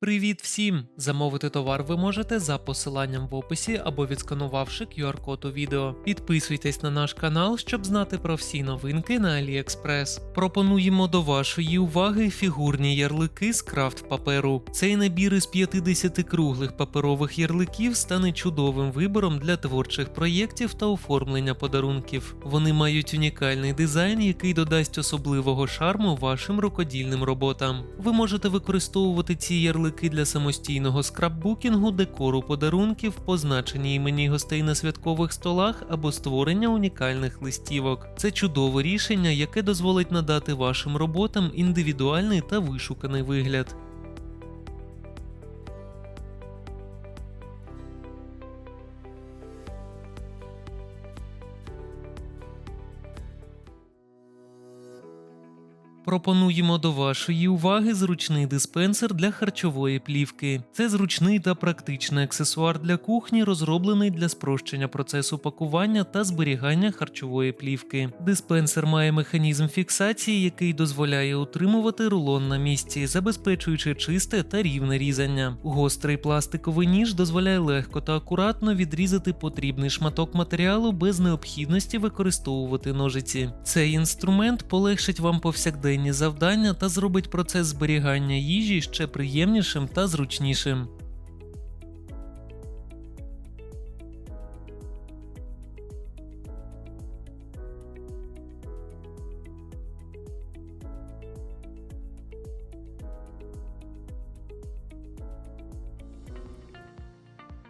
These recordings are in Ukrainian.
Привіт всім! Замовити товар ви можете за посиланням в описі або відсканувавши QR-код у відео. Підписуйтесь на наш канал, щоб знати про всі новинки на AliExpress. Пропонуємо до вашої уваги фігурні ярлики з крафт паперу. Цей набір із 50 круглих паперових ярликів стане чудовим вибором для творчих проєктів та оформлення подарунків. Вони мають унікальний дизайн, який додасть особливого шарму вашим рукодільним роботам. Ви можете використовувати ці ярлики для самостійного скраббукінгу, декору подарунків, позначення імені гостей на святкових столах або створення унікальних листівок. Це чудове рішення, яке дозволить надати вашим роботам індивідуальний та вишуканий вигляд. Пропонуємо до вашої уваги зручний диспенсер для харчової плівки. Це зручний та практичний аксесуар для кухні, розроблений для спрощення процесу пакування та зберігання харчової плівки. Диспенсер має механізм фіксації, який дозволяє утримувати рулон на місці, забезпечуючи чисте та рівне різання. Гострий пластиковий ніж дозволяє легко та акуратно відрізати потрібний шматок матеріалу без необхідності використовувати ножиці. Цей інструмент полегшить вам повсякденні завдання та зробить процес зберігання їжі ще приємнішим та зручнішим.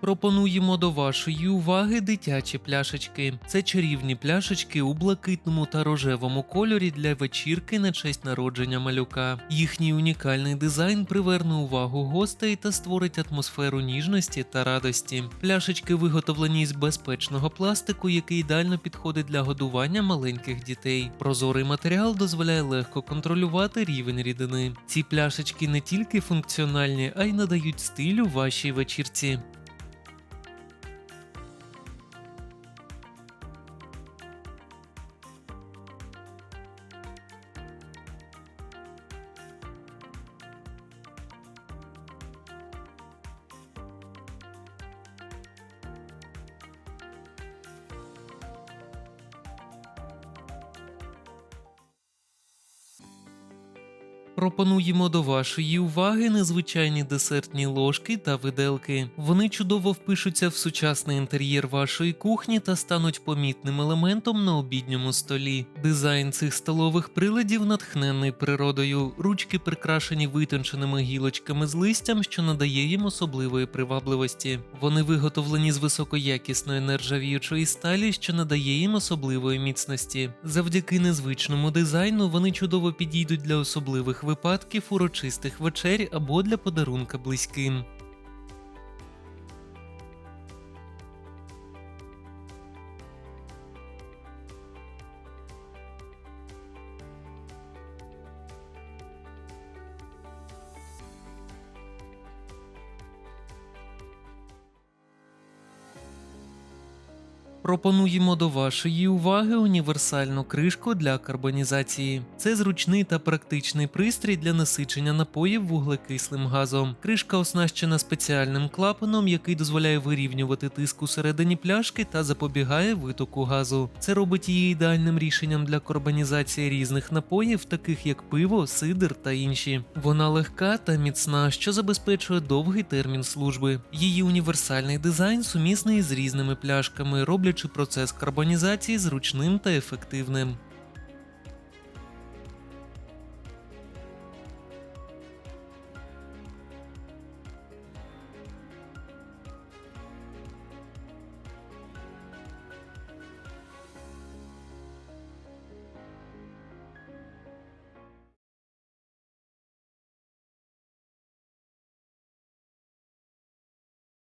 Пропонуємо до вашої уваги дитячі пляшечки. Це чарівні пляшечки у блакитному та рожевому кольорі для вечірки на честь народження малюка. Їхній унікальний дизайн приверне увагу гостей та створить атмосферу ніжності та радості. Пляшечки виготовлені з безпечного пластику, який ідеально підходить для годування маленьких дітей. Прозорий матеріал дозволяє легко контролювати рівень рідини. Ці пляшечки не тільки функціональні, а й надають стилю вашій вечірці. Пропонуємо до вашої уваги незвичайні десертні ложки та виделки. Вони чудово впишуться в сучасний інтер'єр вашої кухні та стануть помітним елементом на обідньому столі. Дизайн цих столових приладів натхнений природою. Ручки прикрашені витонченими гілочками з листям, що надає їм особливої привабливості. Вони виготовлені з високоякісної нержавіючої сталі, що надає їм особливої міцності. Завдяки незвичному дизайну вони чудово підійдуть для особливих випадків урочистих вечерь або для подарунка близьким. Пропонуємо до вашої уваги універсальну кришку для карбонізації. Це зручний та практичний пристрій для насичення напоїв вуглекислим газом. Кришка оснащена спеціальним клапаном, який дозволяє вирівнювати тиск у середині пляшки та запобігає витоку газу. Це робить її ідеальним рішенням для карбонізації різних напоїв, таких як пиво, сидр та інші. Вона легка та міцна, що забезпечує довгий термін служби. Її універсальний дизайн сумісний з різними пляшками, роблячи процес карбонізації зручним та ефективним.